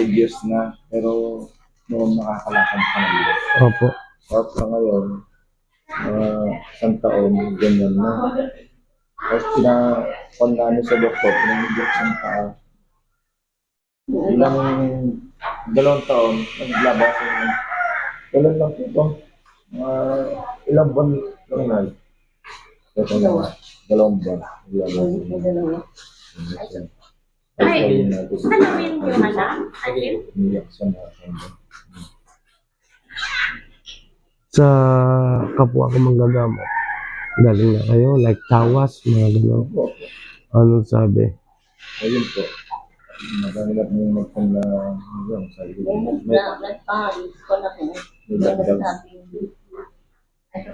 five years na, pero noon nakakalakad pa na yun. Opo. Tapos na ngayon, uh, isang taon, ganyan na. Tapos pinakon namin sa doktor, pinag-injection pa. Ilang dalawang taon, naglabas yung Ganun lang po ito. Mga ilang buwan lang na. Ito na, dalawang buwan. Yung Ay, Tanawin yung anak, Alin? Umiyak siya na. Sa kapwa ko manggagamot. Galing na kayo, like tawas, mga gano'n. Anong sabi? Ayun po. Nakanilap mo yung magpang na yun, sabi ko. May, Nagpahalis ko na ko. Ano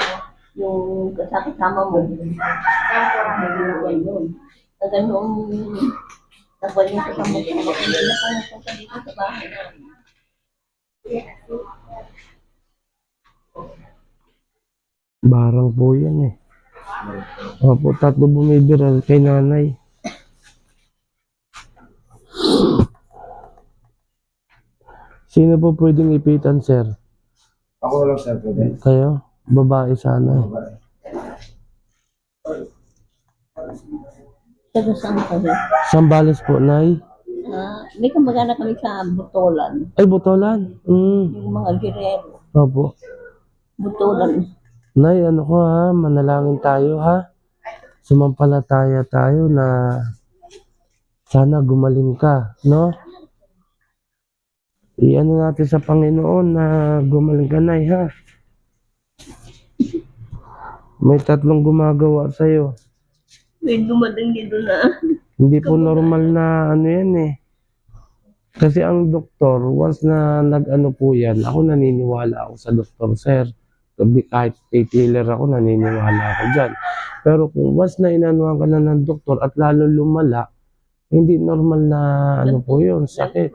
yung kasama mo. Yan yun. Na ganun, nagwan yung kasama mo. Na pa napunta dito sa bahay namin. Barang po yan eh. Opo, tatlo bumibiral kay nanay. Sino po pwedeng ipitan, sir? Ako lang sir, pwede. Kayo? Babae sana. eh. Taga saan kami? Sambales po, nay. Ah, may kamagana kami sa Butolan. Ay, botolan. Mm. Yung mga girero. Opo. Butolan. Nay, ano ko ha, manalangin tayo ha. Sumampalataya tayo na sana gumaling ka, no? Iyan natin sa Panginoon na gumaling ka, ha? May tatlong gumagawa sa'yo. May dumating dito na. Hindi po normal na ano yan eh. Kasi ang doktor, once na nag-ano po yan, ako naniniwala ako sa doktor, sir. Kahit faith healer ako, naniniwala ako dyan. Pero kung once na inanuhan ka na ng doktor at lalo lumala, hindi normal na ano po yun, sakit.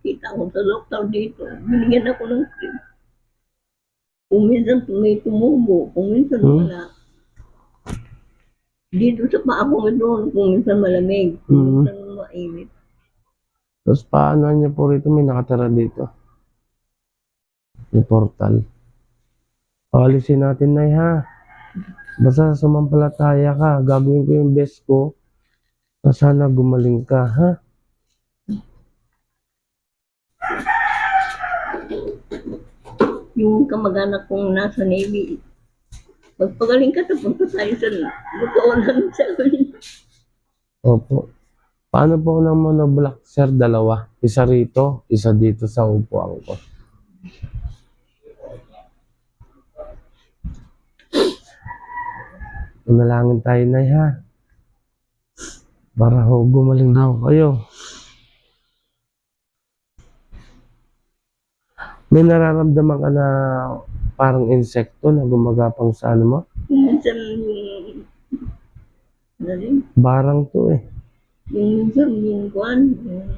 Kita ko sa doktor dito. Binigyan ako ng cream. Kung minsan may tumubo, kung minsan Hmm? wala. Dito sa paa ko doon, kung minsan malamig, kung Hmm. minsan mainit. Tapos paano niya po rito, may nakatara dito. Yung portal. Alisin natin na ha. Basta sumampalataya ka, gagawin ko yung best ko na sana gumaling ka, ha? Yung kamag-anak kong nasa Navy, magpagaling ka, tapunta tayo sa Butuanan sa Opo. Paano po ng monoblock, sir? Dalawa. Isa rito, isa dito sa upuan ko. Manalangin tayo na ha. Para ho, gumaling daw kayo. May nararamdaman ka na parang insekto na gumagapang sa ano mo? Minsan ano rin, Barang to eh. minsan yung kuan, yung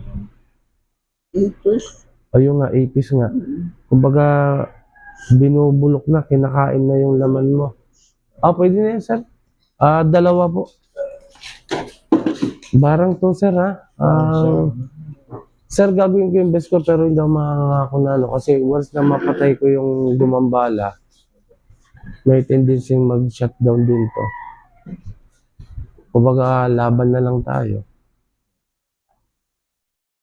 ipos. Ayun nga, ipis nga. Kumbaga, binubulok na, kinakain na yung laman mo. Ah, pwede na yan, sir. Ah, dalawa po. Barang to, sir, ha? Ah, sir, gagawin ko yung best ko, pero hindi ako makakako na, ano, kasi once na mapatay ko yung gumambala, may tendency mag-shutdown din to. Kumbaga, laban na lang tayo.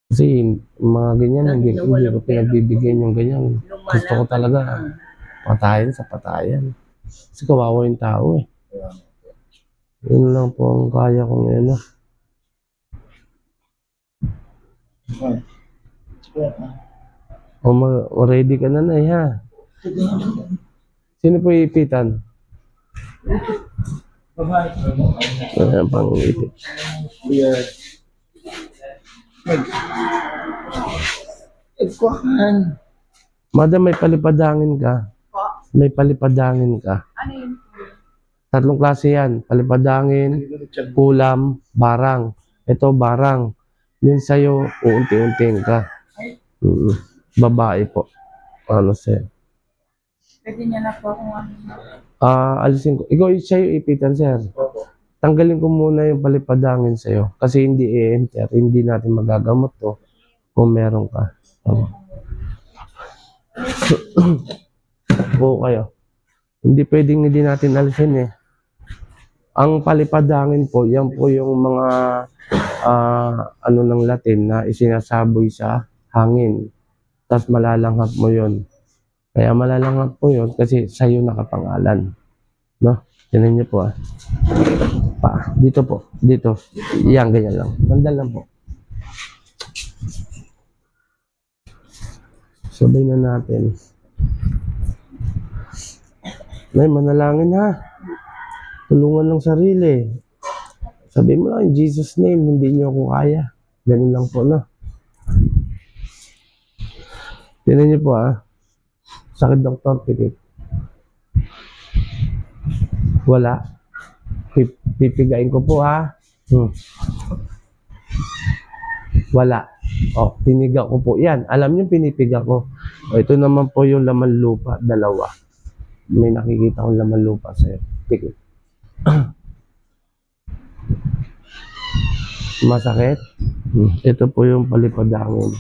Kasi mga ganyan, hindi, hindi ko pinagbibigyan yung ganyan. Gusto ko talaga patayan sa patayan. Kasi kawawa yung tao eh. Yun lang po ang kaya kong ano. O, ma- o ready ka na na ha. Sino po iipitan? Ayan, pang ipit. Yeah. Ikuhan. Madam, may palipadangin ka. May palipadangin ka. Tatlong klase yan. Palipadangin, ulam, barang. Ito, barang. Yun sa'yo, uunti-untiin ka. Mm. Babae po. Ano sa'yo? Pwede niya na po kung ano. Ah, alisin ko. Ikaw, yung ipitan, sir. Opo. Tanggalin ko muna yung palipadangin sa'yo. Kasi hindi i-enter. Hindi natin magagamot to kung meron ka. Tama. Oo kayo. Hindi pwedeng hindi natin alisin eh. Ang palipadangin po, yan po yung mga ah, ano ng Latin na isinasaboy sa hangin. Tapos malalanghap mo yon. Kaya malalanghap mo yon kasi sa'yo nakapangalan. No? Tinan niyo po ah. Pa, dito po. Dito. Yan, ganyan lang. Tandal lang po. Sabay na natin. Nay, manalangin ha. Tulungan ng sarili. Sabi mo lang, in Jesus name, hindi niyo ako kaya. Ganun lang po na. Tinan niyo po ah. Sakit doktor, pikit. Wala. Pip- Pipigain ko po ha. Hmm. Wala. O, piniga ko po. Yan, alam niyo pinipiga ko. O, ito naman po yung laman lupa, dalawa. May nakikita akong laman lupa sa'yo. Pikit. Masakit? Ito po yung palipadangin.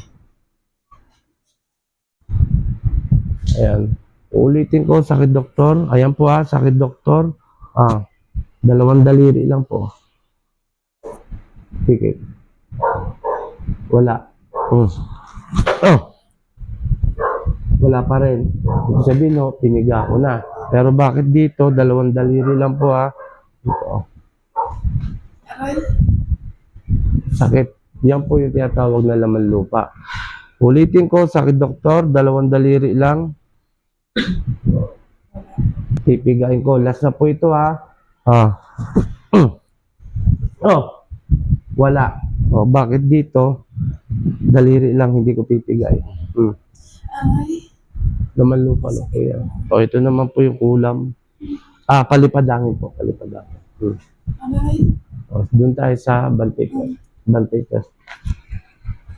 Ayan. Ulitin ko, sakit doktor. Ayan po ha, sakit doktor. Ah, dalawang daliri lang po. Pikit. Wala. Hmm. Oh. Wala pa rin. Ibig sabihin, no, piniga ko na. Pero bakit dito, dalawang daliri lang po ha. Dito. oh. Sakit. Yan po yung tinatawag na laman lupa. Ulitin ko, sakit doktor, dalawang daliri lang. Pipigain ko. Last na po ito ha. Ah. oh. Wala. Oh, bakit dito? Daliri lang, hindi ko pipigay. Hmm. Ay, Laman lupa lang po yan. O, ito naman po yung kulam. Ah, palipadangin po. Palipadangin. Hmm. aray. O, doon tayo sa Bantikas. Bantikas.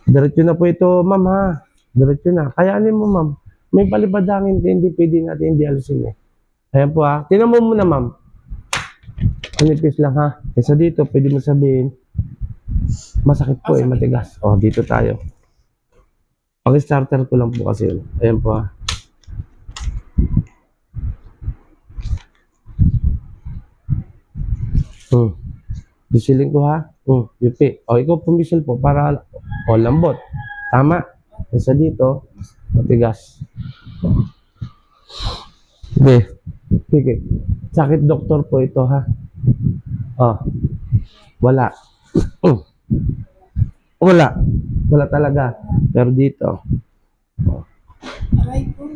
Diretso na po ito, ma'am ha. Diretso na. Kayanin mo, ma'am. May palibadangin ka, hindi pwede natin hindi alisin eh. Ayan po ha. Tinan mo muna, ma'am. Manipis lang ha. Kesa dito, pwede mo sabihin, masakit po eh, matigas. O, dito tayo. Pag-starter ko lang po kasi yun. Ayan po ha. Hmm. Bisilin ko ha. Hmm. Yupi. O, ikaw pumisil po para o lambot. Tama. Isa dito, matigas. Sige. Sige. Sakit doktor po ito ha. Oh. Wala. Hmm. Wala. Wala talaga. Pero dito, Aray po.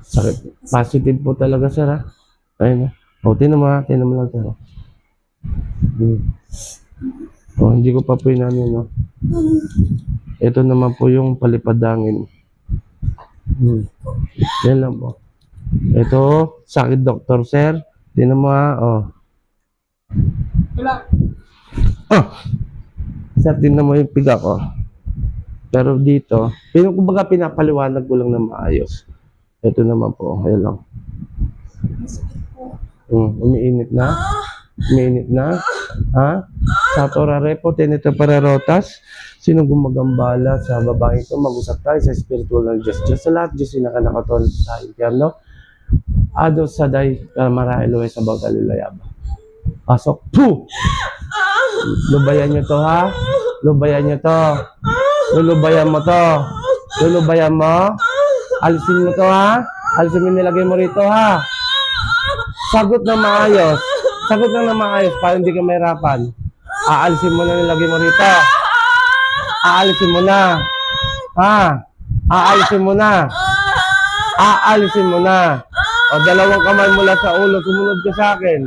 sakit. Positive po talaga sir ha. Ayun ha. O, tinan mo ha. Tinan mo lang sir. Hmm. O, hindi ko pa po ano, no. Ito naman po yung palipadangin. Hmm. Yan lang po. Ito, sakit doktor, sir. Tinan mo ha, oh. Wala. Oh! Sir, tinan mo yung piga ko. Pero dito, pin, kumbaga pinapaliwanag ko lang na maayos. Ito naman po, ayan lang. Masakit po. Hmm, umiinit na. Umiinit na. Ha? Sa torare po, tenito para rotas. Sino gumagambala sa babae ko? Mag-usap tayo sa spiritual ng Diyos. Diyos sa lahat, Diyos yung nakanakaton sa impyerno. Ado sa day, maray Elohe sa Bagalulayaba. Pasok. Puh! Lubayan nyo to, ha? Lubayan nyo to. Lulubayan mo to. Lulubayan mo. Alisin mo to, ha? Alisin mo nilagay mo rito, ha? Sagot na maayos. Sagot lang na maayos para hindi ka mahirapan. Aalisin mo na nilagay mo rito. Aalisin mo na. Ha? Aalisin mo na. Aalisin mo na. O dalawang kamay mula sa ulo, sumunod ka sa akin.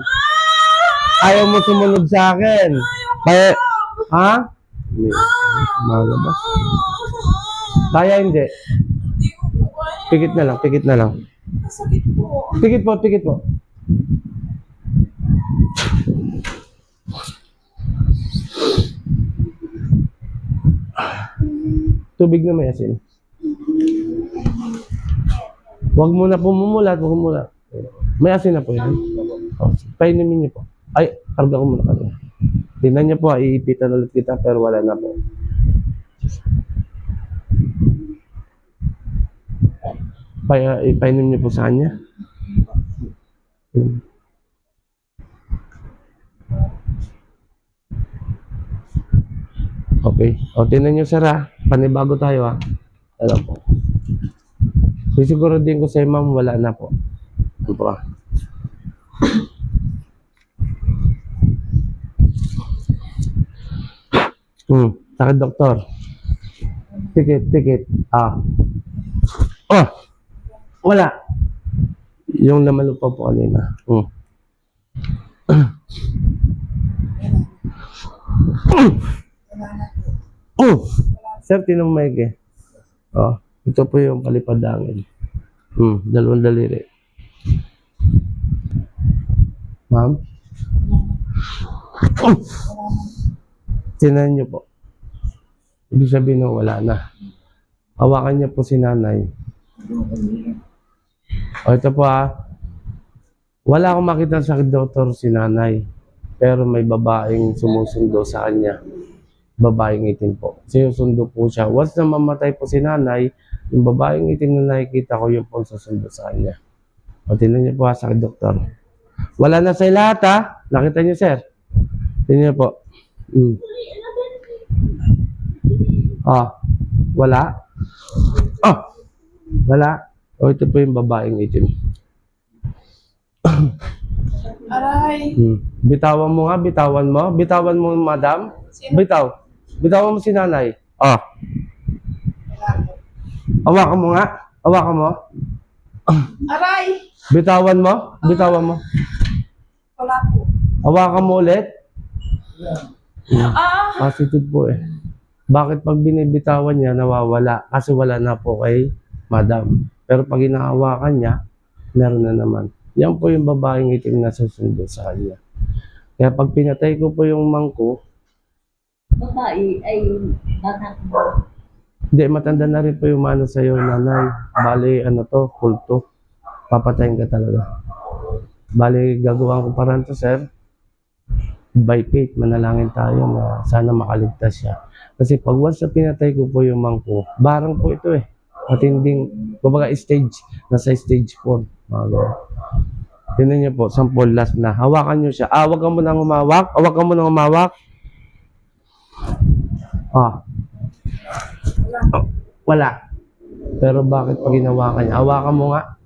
Ayaw mo sumunod sa akin. Kaya, ha? Malabas. Kaya hindi. Pikit na lang, pikit na lang. Pikit po, pikit po. Tubig na may asin. Huwag mo na pumumulat, huwag mo na. May asin na po yan. Oh, painumin niyo po. Ay, karga ko muna kami. Tingnan niyo po, ah, iipitan ulit kita pero wala na po. Pa, ipainom niyo po sa kanya. Okay. O, tingnan niyo sir ha. Panibago tayo ha. Ano po. Sisiguro din ko sa ma'am, wala na po. Ano po ah. Hmm. Sakit doktor. Tikit, tikit. Ah. Oh! Wala. Yung namalupa po kanina. Hmm. Oh! Sir, tinong mic eh. Oh, ito po yung palipadangin. Hmm, dalawang daliri. Ma'am? Oh! Tinan niyo po. Ibig sabihin na wala na. Hawakan niyo po si nanay. O ito po ah. Wala akong makita sa doktor si nanay. Pero may babaeng sumusundo sa kanya. Babaeng itim po. Sinusundo po siya. Once na mamatay po si nanay, yung babaeng itim na nakikita ko yung po susundo sa kanya. O tingnan niyo po ha, sa doktor. Wala na sa lahat ha. Nakita niyo sir. Tingnan niyo po. Mm. Ah, wala. Ah, wala. O ito po yung babaeng itim. Aray. Hmm. Bitawan mo nga, bitawan mo. Bitawan mo, madam. Sino? Bitaw. Bitawan mo si nanay. Ah. Hawakan mo nga. Hawakan mo. Aray. Bitawan mo. Bitawan mo. Wala po. Hawakan mo ulit. Ah. Positive po eh. Bakit pag binibitawan niya, nawawala? Kasi wala na po kay madam. Pero pag hinahawakan niya, meron na naman. Yan po yung babaeng itim na susundo sa kanya. Kaya pag pinatay ko po yung mangko, Babae ay bata ko. Hindi, matanda na rin po yung mano sa'yo, nanay. Bali, ano to, kulto. Papatayin ka talaga. Bali, gagawin ko parang to, sir. By faith, manalangin tayo na sana makaligtas siya. Kasi pag once na pinatay ko po yung mangko, barang po ito eh. Matinding, kumbaga stage, nasa stage 4. Mga ganun. Tingnan niyo po, sample last na. Hawakan niyo siya. Ah, wag ka mo nang umawak. Wag ka mo nang umawak. Ah, wala. Pero bakit pag ginawa ka niya? Hawakan mo nga.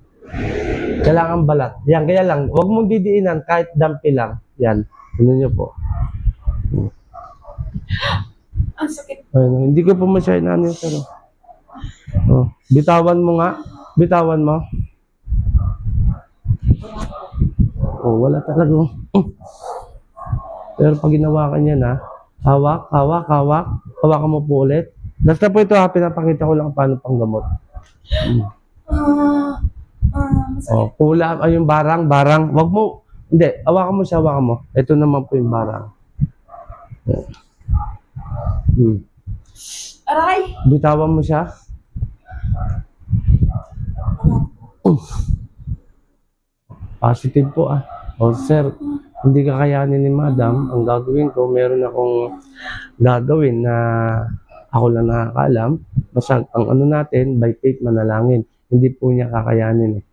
Kailangan balat. Yan, kaya lang. Huwag mong didiinan kahit dampi lang. Yan. Ano niyo po. Ang sakit. Ayun, hindi ko po masyay na ano pero. Oh, bitawan mo nga. Bitawan mo. Oh, wala talaga. Oh. Pero pag ginawa ka niya na, hawak, hawak, hawak, hawakan mo po ulit. Basta po ito ha, pinapakita ko lang paano panggamot. Ah. Ah. Masakit. Oh, pula, ay yung barang, barang. Wag mo, hindi, hawakan mo siya, hawakan mo. Ito naman po yung barang. Hmm. Aray. Bitawan mo siya. Positive po ah. O sir, hindi kakayanin ni madam. Ang gagawin ko, meron akong gagawin na ako lang nakakaalam. Basta ang ano natin, by faith manalangin. Hindi po niya kakayanin eh.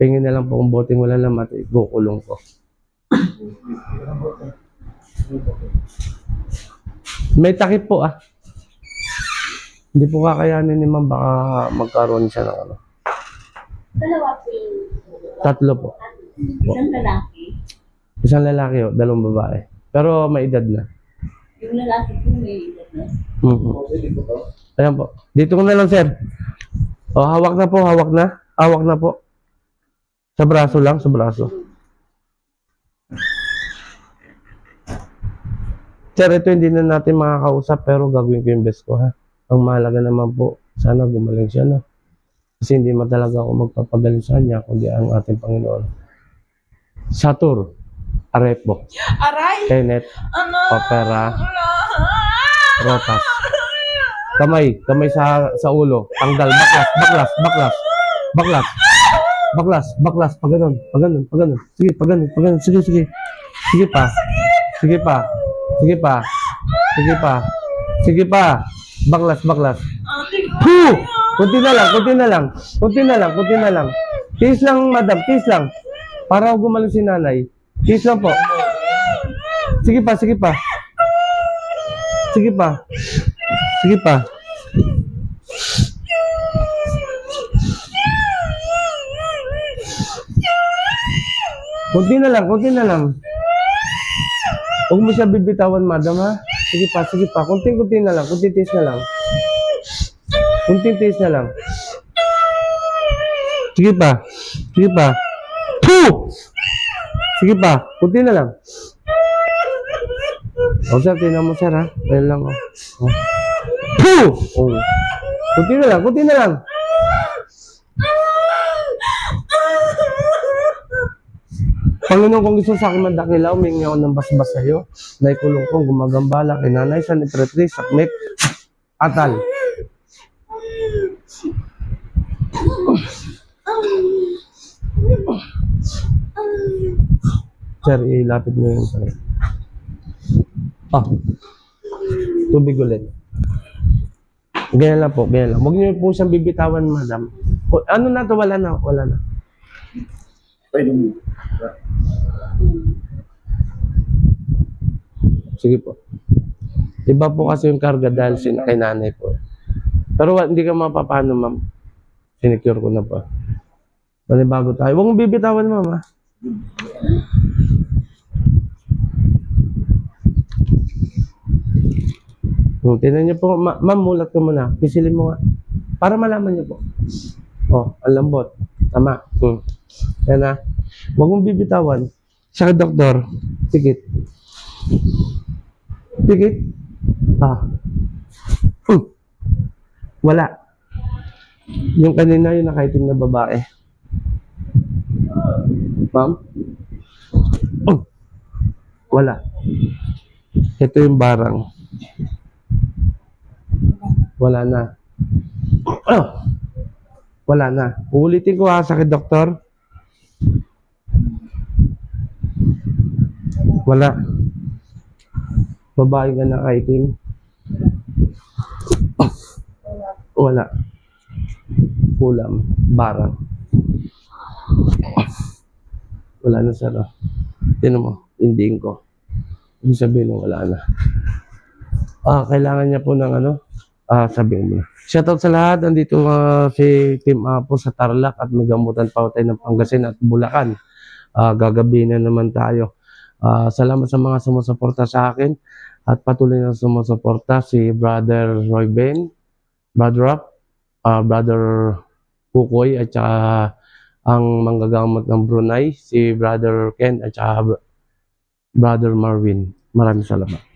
Pingin na lang po kung boteng wala lamat, eh, kukulong ko. May takip po ah. Hindi po kakayanin ni ma'am, baka magkaroon siya ng ano. Dalawa po Tatlo po. isang lalaki. Isang lalaki o, dalawang babae. Pero may edad na. Yung lalaki po may edad na. Mhm. Ayan po. Dito ko na lang, sir. O, hawak na po, hawak na. Hawak na po. Sa braso lang, sa braso. Sir, ito hindi na natin makakausap pero gagawin ko yung best ko, ha? Ang mahalaga naman po, sana gumaling siya, no? Kasi hindi man talaga ako magpapagaling sa kanya, kundi ang ating Panginoon. Satur, Arepo, Aray. Kenneth, Ano? Opera, Rotas. Kamay, kamay sa sa ulo. Tanggal, baklas, baklas, baklas. Baklas. baklas, baklas, pag ganun, pag ganun, pag ganun. Sige, pag ganun, pag ganun. Sige, sige. Sige pa. Sige pa. Sige pa. Sige pa. Sige pa. Baklas, baklas. Hu! Kunti na lang, kunti na lang. Kunti na lang, kunti na lang. Tiis lang, madam, tiis lang. Para gumaling si nanay. Tiis lang po. Sige pa, sige pa. Sige pa. Sige pa. Kunti na lang, kunti na lang. Huwag mo siya bibitawan, madam, ha? Sige pa, sige pa. Kunti-kunti na lang, kunti tiis na lang. Kunti tiis na lang. Sige pa. Sige pa. Puh! Sige pa. Kunti na lang. O, sir, tinan mo, sir, ha? Ayan lang, o. o. Puh! O. Kunti na lang, kunti na lang. Panginoon, kung gusto sa akin mandakilaw, humingi ako ng basbas sa iyo. Naikulong kong gumagambala kay nanay sa nipretri, sakmek, atal. Sir, ilapit mo yung sakit. Ah, tubig ulit. Ganyan lang po, ganyan lang. Huwag niyo po siyang bibitawan, madam. Ano na to? Wala na, wala na. Pwede mo. Sige po. Iba po kasi yung karga dahil sin kay nanay po. Pero wa- hindi ka mapapano, ma'am. Sinecure ko na po. Panibago tayo. Huwag mong bibitawan, ma'am, ha? Hmm, tingnan niyo po, ma- ma'am, mulat ko muna. Pisilin mo nga. Para malaman niyo po. Oh, ang lambot. Tama. Hmm. Yan na. Huwag mong bibitawan. Sa doktor, tikit. Tikit. Ah. Hmm. Wala. Yung kanina yung nakaitim na babae. Ma'am? Oh. Wala. Ito yung barang. Wala na. Oh. Wala na. Uulitin ko ha, sakit doktor. Wala. Babae ka na kaitim. Oh. Wala. Kulam. Barang. Wala na sir. ah. Tinan mo, indiin ko. Ibig sabihin na wala na. Ah, kailangan niya po ng ano? Ah, sabihin mo na. Shoutout sa lahat. Andito ah, si Team Apo sa Tarlac at may gamutan pa tayo ng Pangasinan at Bulacan. Ah, gagabi na naman tayo. Ah, salamat sa mga sumusuporta sa akin at patuloy na sumusuporta si Brother Roy Ben, Brother Rock, ah, Brother Pukoy at saka ang manggagamot ng Brunei, si Brother Ken at saka Brother Marvin. Maraming salamat.